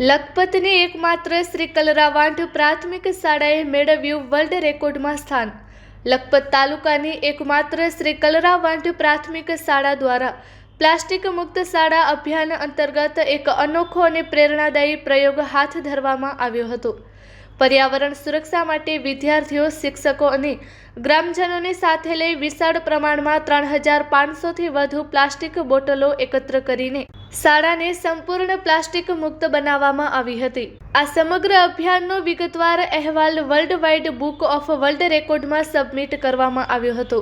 લખપતની એકમાત્ર શ્રી કલરાવાંઠ પ્રાથમિક શાળાએ મેળવ્યું વર્લ્ડ રેકોર્ડમાં સ્થાન. લખપત તાલુકાની એકમાત્ર શ્રી કલરાવાંઠ પ્રાથમિક શાળા દ્વારા પ્લાસ્ટિક મુક્ત શાળા અભિયાન અંતર્ગત એક અનોખો અને પ્રેરણાદાયી પ્રયોગ હાથ ધરવામાં આવ્યો હતો. પર્યાવરણ સુરક્ષા માટે વિદ્યાર્થીઓ, શિક્ષકો અને ગ્રામજનોને સાથે લઈ વિશાળ પ્રમાણમાં ત્રણ હજાર પાંચસોથી વધુ પ્લાસ્ટિક બોટલો એકત્ર કરીને શાળાને સંપૂર્ણ પ્લાસ્ટિક મુક્ત બનાવવામાં આવી હતી. આ સમગ્ર અભિયાનનો વિગતવાર અહેવાલ World Wide Book of World રેકોર્ડમાં સબમિટ કરવામાં આવ્યો હતો.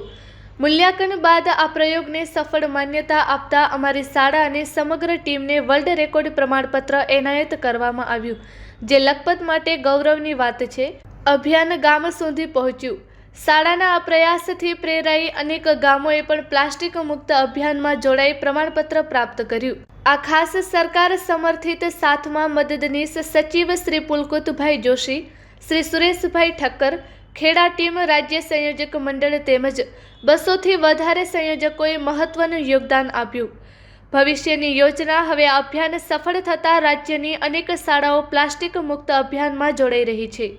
મૂલ્યાંકન બાદ આ પ્રયોગને સફળ માન્યતા આપતા અમારી શાળા અને સમગ્ર ટીમને વર્લ્ડ રેકોર્ડ પ્રમાણપત્ર એનાયત કરવામાં આવ્યું, જે લખપત માટે ગૌરવની વાત છે. અભિયાન ગામ સુધી પહોંચ્યું. શાળાના આ પ્રયાસથી પ્રેરાઈ અનેક ગામોએ પણ પ્લાસ્ટિક મુક્ત અભિયાનમાં જોડાઈ પ્રમાણપત્ર પ્રાપ્ત કર્યું. આ ખાસ સરકાર સમર્થિત સાથમાં મદદનીશ સચિવ શ્રી પુલકુતભાઈ જોશી, શ્રી સુરેશભાઈ ઠક્કર, ખેડા ટીમ રાજ્ય સંયોજક મંડળ તેમજ બસોથી વધારે સંયોજકોએ મહત્વનું યોગદાન આપ્યું. ભવિષ્યની યોજના હવે આ અભિયાન સફળ થતાં રાજ્યની અનેક શાળાઓ પ્લાસ્ટિક મુક્ત અભિયાનમાં જોડાઈ રહી છે.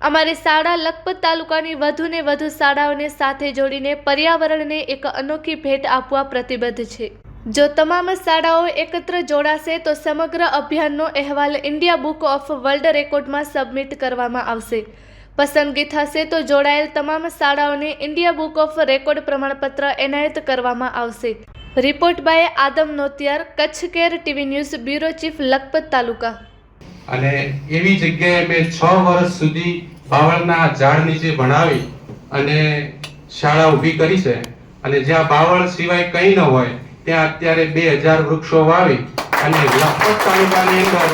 અમારી શાળા લખપત તાલુકાની વધુને વધુ શાળાઓને સાથે જોડીને પર્યાવરણને એક અનોખી ભેટ આપવા પ્રતિબદ્ધ છે. જો તમામ શાળાઓ એકત્ર જોડાશે તો સમગ્ર અભિયાનનો અહેવાલ ઇન્ડિયા બુક ઓફ વર્લ્ડ રેકોર્ડમાં સબમિટ કરવામાં આવશે. પસંદગી થશે તો જોડાયેલ તમામ શાળાઓને ઇન્ડિયા બુક ઓફ રેકોર્ડ પ્રમાણપત્ર એનાયત કરવામાં આવશે. Report by Adam Notiyar, Kutch care TV news, bureau chief, Lakhpat taluka. અને એવી જગ્યાએ મેં છ વર્ષ સુધી બાવળના ઝાડ નીચે ભણાવી અને શાળા ઊભી કરી છે અને જ્યાં બાવળ સિવાય કંઈ ન હોય, ત્યાં અત્યારે બે હજાર વૃક્ષો વાવી અને લખપત તાલુકાની અંદર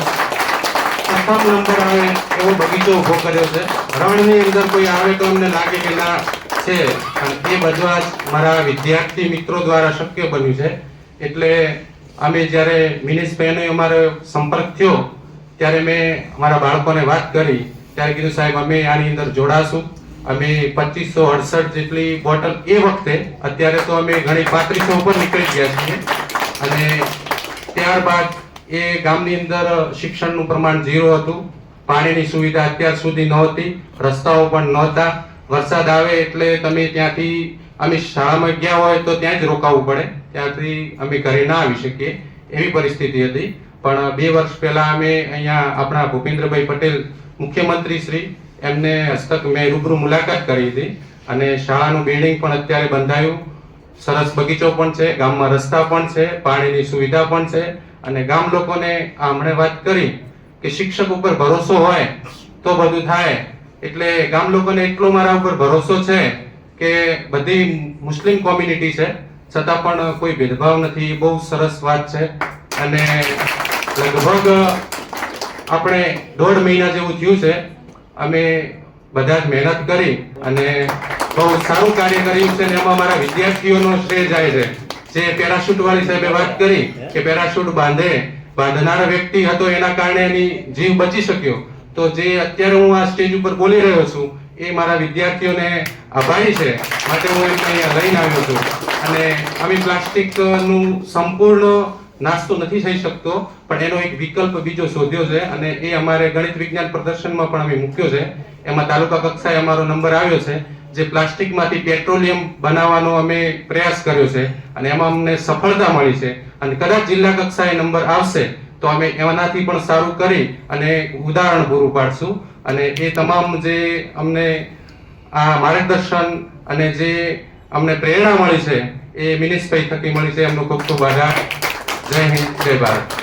પ્રથમ નંબર આવે એવો બગીચો ઊભો કર્યો છે. રણની અંદર કોઈ આવે તો અમને લાગે કે ના છે અને એ જ મારા વિદ્યાર્થી મિત્રો દ્વારા શક્ય બન્યું છે. એટલે અમે જ્યારે મિનેશભાઈનો અમારો સંપર્ક થયો ત્યારે મેં અમારા બાળકોને વાત કરી, ત્યારે કીધું, સાહેબ, અમે આની અંદર જોડાશું. અમે પચીસો અડસઠ જેટલી બોટલ એ વખતે, અત્યારે તો અમે ઘણી પાંત્રીસો ઉપર નીકળી ગયા છીએ. અને ત્યારબાદ એ ગામની અંદર શિક્ષણનું પ્રમાણ ઝીરો હતું. પાણીની સુવિધા અત્યાર સુધી નહોતી. રસ્તાઓ પણ નહોતા. વરસાદ આવે એટલે તમે ત્યાંથી, અમે શાળામાં ગયા હોય તો ત્યાં જ રોકાવું પડે. ત્યાંથી અમે ઘરે ના આવી શકીએ. એવી પરિસ્થિતિ હતી. પણ બે વર્ષ પહેલા અમે અહીંયા આપણા ભૂપેન્દ્રભાઈ પટેલ મુખ્યમંત્રી શ્રી, એમને હસ્તક મેં રૂબરૂ મુલાકાત કરી હતી અને શાળાનું બિલ્ડિંગ પણ અત્યારે બંધાયું. સરસ બગીચો પણ છે, ગામમાં રસ્તા પણ છે, પાણીની સુવિધા પણ છે અને ગામ લોકોને હમણે વાત કરી કે શિક્ષક ઉપર ભરોસો હોય તો બધું થાય. એટલે ગામ લોકોને એટલો મારા ઉપર ભરોસો છે કે બધી મુસ્લિમ કોમ્યુનિટી છે. છતાં પણ કોઈ ભેદભાવ નથી, બહુ સરસ વાત છે. અને લગભગ આપણે દોઢ મહિના જેવું થયું છે. અમે બધા જ મહેનત કરી અને બહુ સારું કાર્ય કર્યું છે અને એમાં મારા વિદ્યાર્થીઓનો શ્રેય જાય છે. જે પેરાશૂટ વાળી સાહેબે વાત કરી કે પેરાશૂટ બાંધે, બાંધનાર વ્યક્તિ હતો એના કારણે એની જીવ બચી શક્યો. તો જે અત્યારે હું આ સ્ટેજ ઉપર બોલી રહ્યો છું, એ મારા વિદ્યાર્થીઓને આભારી છે. માટે હું એમને લઈને આવ્યો છું. અને અમે પ્લાસ્ટિકનું સંપૂર્ણ નાસ્તો નથી થઈ શકતો, પણ એનો એક વિકલ્પ બીજો શોધ્યો છે અને એ અમારે ગણિત વિજ્ઞાન પ્રદર્શનમાં પણ અમે મૂક્યો છે. એમાં તાલુકા કક્ષાએ અમારો નંબર આવ્યો છે, જે પ્લાસ્ટિકમાંથી પેટ્રોલિયમ બનાવવાનો અમે પ્રયાસ કર્યો છે અને એમાં અમને સફળતા મળી છે. અને કદાચ જિલ્લા કક્ષાએ નંબર આવશે, તો અમે એનાથી પણ સારું કરી અને ઉદાહરણ પૂરું પાડશું. અને એ તમામ જે અમને આ માર્ગદર્શન અને જે અમને પ્રેરણા મળી છે, એ મિનિશભાઈ થકી મળી છે. એમનો ખૂબ ખૂબ આભાર. જય હિન્દ જય ભારત